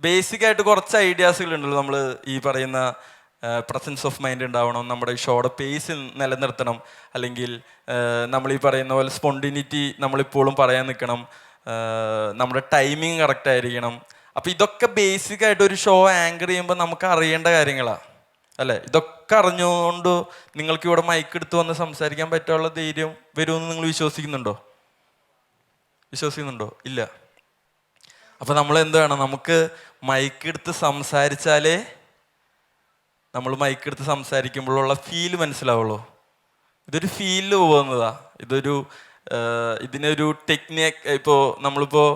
Basic ആയിട്ട് കുറച്ച് ഐഡിയാസുകൾ ഉണ്ടല്ലോ നമ്മൾ ഈ പറയുന്ന പ്രസൻസ് ഓഫ് മൈൻഡ് ഉണ്ടാവണം നമ്മുടെ ഷോയുടെ പേസ് നിലനിർത്തണം അല്ലെങ്കിൽ നമ്മൾ ഈ പറയുന്ന പോലെ സ്പോണ്ടിനിറ്റി നമ്മളിപ്പോഴും പറയാൻ നിൽക്കണം നമ്മുടെ ടൈമിങ് കറക്റ്റ് ആയിരിക്കണം. അപ്പോൾ ഇതൊക്കെ ബേസിക് ആയിട്ട് ഒരു ഷോ ആങ്കർ ചെയ്യുമ്പോൾ നമുക്ക് അറിയേണ്ട കാര്യങ്ങളാണ് അല്ലേ? ഇതൊക്കെ അറിഞ്ഞുകൊണ്ട് നിങ്ങൾക്ക് ഇവിടെ മൈക്ക് എടുത്ത് വന്ന് സംസാരിക്കാൻ പറ്റാനുള്ള ധൈര്യം വരുമെന്ന് നിങ്ങൾ വിശ്വസിക്കുന്നുണ്ടോ? വിശ്വസിക്കുന്നുണ്ടോ? ഇല്ല. അപ്പൊ നമ്മൾ എന്ത് വേണം നമുക്ക് മൈക്ക് എടുത്ത് സംസാരിച്ചാലേ നമ്മൾ മൈക്ക് എടുത്ത് സംസാരിക്കുമ്പോഴുള്ള ഫീൽ മനസ്സിലാവുള്ളൂ. ഇതൊരു ഫീലിൽ പോകുന്നതാ ഇതൊരു ഇതിനൊരു ടെക്നിക് ഇപ്പോൾ നമ്മളിപ്പോൾ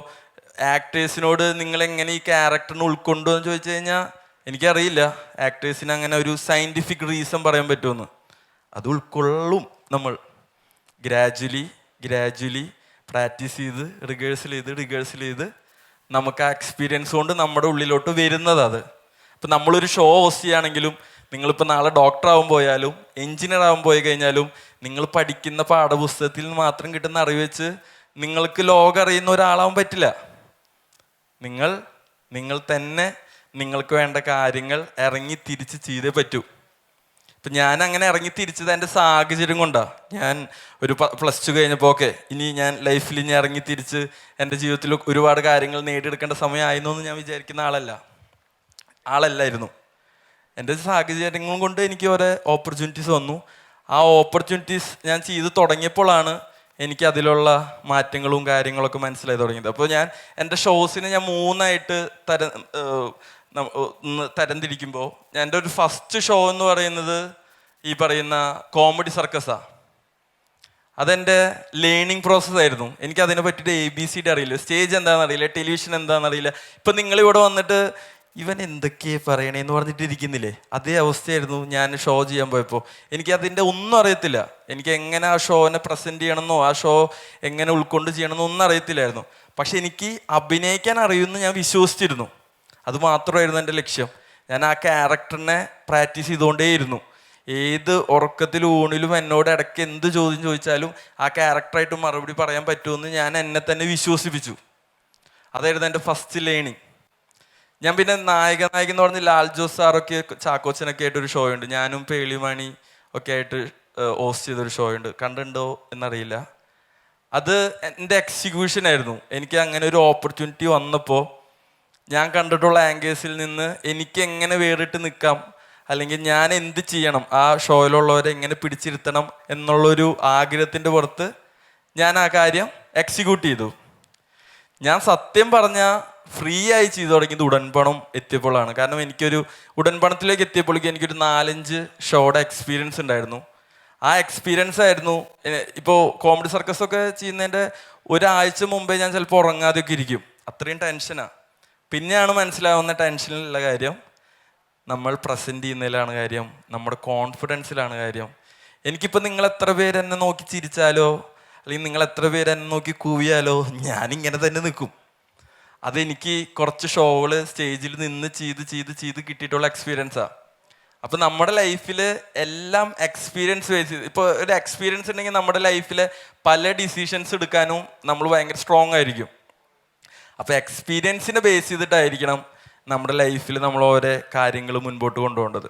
ആക്ടേഴ്സിനോട് നിങ്ങൾ എങ്ങനെ ഈ ക്യാരക്ടറിനെ ഉൾക്കൊണ്ടു എന്ന് ചോദിച്ചു കഴിഞ്ഞാൽ എനിക്കറിയില്ല. ആക്ടേഴ്സിന് അങ്ങനെ ഒരു സയന്റിഫിക് റീസൺ പറയാൻ പറ്റുമെന്ന്. അത് ഉൾക്കൊള്ളും നമ്മൾ. ഗ്രാജുവലി ഗ്രാജുവലി പ്രാക്ടീസ് ചെയ്ത് റിഹേഴ്സൽ ചെയ്ത് റിഹേഴ്സൽ ചെയ്ത് നമുക്ക് ആ എക്സ്പീരിയൻസ് കൊണ്ട് നമ്മുടെ ഉള്ളിലോട്ട് വരുന്നത് അത്. ഇപ്പം നമ്മളൊരു ഷോ ഹോസ്റ്റ് ചെയ്യുകയാണെങ്കിലും നിങ്ങളിപ്പോൾ നാളെ ഡോക്ടർ ആവാൻ പോയാലും എഞ്ചിനീയർ ആവാൻ പോയി കഴിഞ്ഞാലും നിങ്ങൾ പഠിക്കുന്ന പാഠപുസ്തകത്തിൽ മാത്രം കിട്ടുന്ന അറിവ് വെച്ച് നിങ്ങൾക്ക് ലോകം അറിയുന്ന ഒരാളാവാൻ പറ്റില്ല. നിങ്ങൾ നിങ്ങൾ തന്നെ നിങ്ങൾക്ക് വേണ്ട കാര്യങ്ങൾ ഇറങ്ങി തിരിച്ച് ചെയ്തേ പറ്റൂ. ഇപ്പം ഞാൻ അങ്ങനെ ഇറങ്ങി തിരിച്ചത് എന്റെ സാഹചര്യം കൊണ്ടാണ് ഞാൻ ഒരു പ്ലസ് ടു കഴിഞ്ഞപ്പോൾ ഓക്കെ ഇനി ഞാൻ ലൈഫിൽ ഇനി ഇറങ്ങി തിരിച്ച് എന്റെ ജീവിതത്തിൽ ഒരുപാട് കാര്യങ്ങൾ നേടിയെടുക്കേണ്ട സമയമായിരുന്നു എന്ന് ഞാൻ വിചാരിക്കുന്ന ആളല്ല. ആളല്ലായിരുന്നു. എന്റെ സാഹചര്യങ്ങൾ കൊണ്ട് എനിക്ക് ഓരോ ഓപ്പർച്യൂണിറ്റീസ് വന്നു. ആ ഓപ്പർച്യൂണിറ്റീസ് ഞാൻ ചെയ്ത് തുടങ്ങിയപ്പോഴാണ് എനിക്ക് അതിലുള്ള മാറ്റങ്ങളും കാര്യങ്ങളൊക്കെ മനസ്സിലായി തുടങ്ങിയത്. അപ്പോൾ ഞാൻ എന്റെ ഷോസിനെ ഞാൻ മൂന്നായിട്ട് തര തരംതിരിക്കുമ്പോൾ എന്റെ ഒരു ഫസ്റ്റ് ഷോ എന്ന് പറയുന്നത് ഈ പറയുന്ന കോമഡി സർക്കസാണ് അതെന്റെ ലേണിംഗ് പ്രോസസ് ആയിരുന്നു. എനിക്ക് അതിനെ പറ്റിയിട്ട് എ ബി സി ഡി അറിയില്ല. സ്റ്റേജ് എന്താണെന്ന് അറിയില്ല. ടെലിവിഷൻ എന്താണെന്ന് അറിയില്ല. ഇപ്പം നിങ്ങളിവിടെ വന്നിട്ട് ഇവൻ എന്തൊക്കെയാ പറയണേന്ന് പറഞ്ഞിട്ട് ഇരിക്കുന്നില്ലേ? അതേ അവസ്ഥയായിരുന്നു ഞാൻ ഷോ ചെയ്യാൻ പോയപ്പോൾ എനിക്ക് അതിന്റെ ഒന്നും അറിയത്തില്ല. എനിക്ക് എങ്ങനെ ആ ഷോനെ പ്രസന്റ് ചെയ്യണമെന്നോ ആ ഷോ എങ്ങനെ ഉൾക്കൊണ്ട് ചെയ്യണമെന്നോ ഒന്നും അറിയത്തില്ലായിരുന്നു. പക്ഷെ എനിക്ക് അഭിനയിക്കാൻ അറിയുമെന്ന് ഞാൻ വിശ്വസിച്ചിരുന്നു. അത് മാത്രമായിരുന്നു എന്റെ ലക്ഷ്യം. ഞാൻ ആ ക്യാരക്ടറിനെ പ്രാക്ടീസ് ചെയ്തുകൊണ്ടേയിരുന്നു. ഏത് ഉറക്കത്തിലും ഊണിലും എന്നോട് ഇടയ്ക്ക് എന്ത് ചോദ്യം ചോദിച്ചാലും ആ ക്യാരക്ടറായിട്ട് മറുപടി പറയാൻ പറ്റുമെന്ന് ഞാൻ എന്നെ തന്നെ വിശ്വസിപ്പിച്ചു. അതായിരുന്നു എന്റെ ഫസ്റ്റ് ലേണിംഗ് ഞാൻ പിന്നെ നായക നായകൻ എന്ന് പറഞ്ഞ ലാൽ ജോസ് സാറൊക്കെ ചാക്കോച്ചനൊക്കെ ആയിട്ടൊരു ഷോ ഉണ്ട് ഞാനും പേളിമണി ഒക്കെ ആയിട്ട് ഹോസ്റ്റ് ചെയ്തൊരു ഷോ ഉണ്ട് കണ്ടിട്ടുണ്ടോ എന്നറിയില്ല. അത് എന്റെ എക്സിക്യൂഷൻ ആയിരുന്നു. എനിക്ക് അങ്ങനെ ഒരു ഓപ്പർച്യൂണിറ്റി വന്നപ്പോൾ ഞാൻ കണ്ടിട്ടുള്ള ആങ്കേഴ്സിൽ നിന്ന് എനിക്ക് എങ്ങനെ വേറിട്ട് നിൽക്കാം അല്ലെങ്കിൽ ഞാൻ എന്ത് ചെയ്യണം? ആ ഷോയിലുള്ളവരെ എങ്ങനെ പിടിച്ചിരുത്തണം? എന്നുള്ളൊരു ആഗ്രഹത്തിന്റെ പുറത്ത് ഞാൻ ആ കാര്യം എക്സിക്യൂട്ട് ചെയ്തു. ഞാൻ സത്യം പറഞ്ഞ ഫ്രീ ആയി ചെയ്തു തുടങ്ങിയത് ഉടൻപണം എത്തിയപ്പോഴാണ്. കാരണം എനിക്കൊരു ഉടൻപണത്തിലേക്ക് എത്തിയപ്പോഴേക്കും എനിക്കൊരു നാലഞ്ച് ഷോയുടെ എക്സ്പീരിയൻസ് ഉണ്ടായിരുന്നു. ആ എക്സ്പീരിയൻസ് ആയിരുന്നു ഇപ്പോൾ കോമഡി സർക്കസ് ഒക്കെ ചെയ്യുന്നതിന്റെ ഒരാഴ്ച മുമ്പേ ഞാൻ ചിലപ്പോൾ ഉറങ്ങാതെയൊക്കെ ഇരിക്കും. അത്രയും ടെൻഷനാണ് പിന്നെയാണ് മനസ്സിലാവുന്ന ടെൻഷനിലുള്ള കാര്യം നമ്മൾ പ്രസന്റ് ചെയ്യുന്നതിലാണ് കാര്യം നമ്മുടെ കോൺഫിഡൻസിലാണ് കാര്യം. എനിക്കിപ്പോൾ നിങ്ങൾ എത്ര പേര് എന്നെ നോക്കി ചിരിച്ചാലോ അല്ലെങ്കിൽ നിങ്ങൾ എത്ര പേര് എന്നെ നോക്കി കൂവിയാലോ ഞാനിങ്ങനെ തന്നെ നിൽക്കും. അതെനിക്ക് കുറച്ച് ഷോകൾ സ്റ്റേജിൽ നിന്ന് ചെയ്ത് ചെയ്ത് ചെയ്ത് കിട്ടിയിട്ടുള്ള എക്സ്പീരിയൻസാണ് അപ്പൊ നമ്മുടെ ലൈഫിൽ എല്ലാം എക്സ്പീരിയൻസ് ബേസ് ചെയ്ത് ഇപ്പോൾ ഒരു എക്സ്പീരിയൻസ് ഉണ്ടെങ്കിൽ നമ്മുടെ ലൈഫിൽ പല ഡിസിഷൻസ് എടുക്കാനും നമ്മൾ ഭയങ്കര സ്ട്രോങ് ആയിരിക്കും. അപ്പോൾ എക്സ്പീരിയൻസിനെ ബേസ് ചെയ്തിട്ടായിരിക്കണം നമ്മുടെ ലൈഫിൽ നമ്മൾ ഓരോ കാര്യങ്ങൾ മുൻപോട്ട് കൊണ്ടുപോകേണ്ടത്.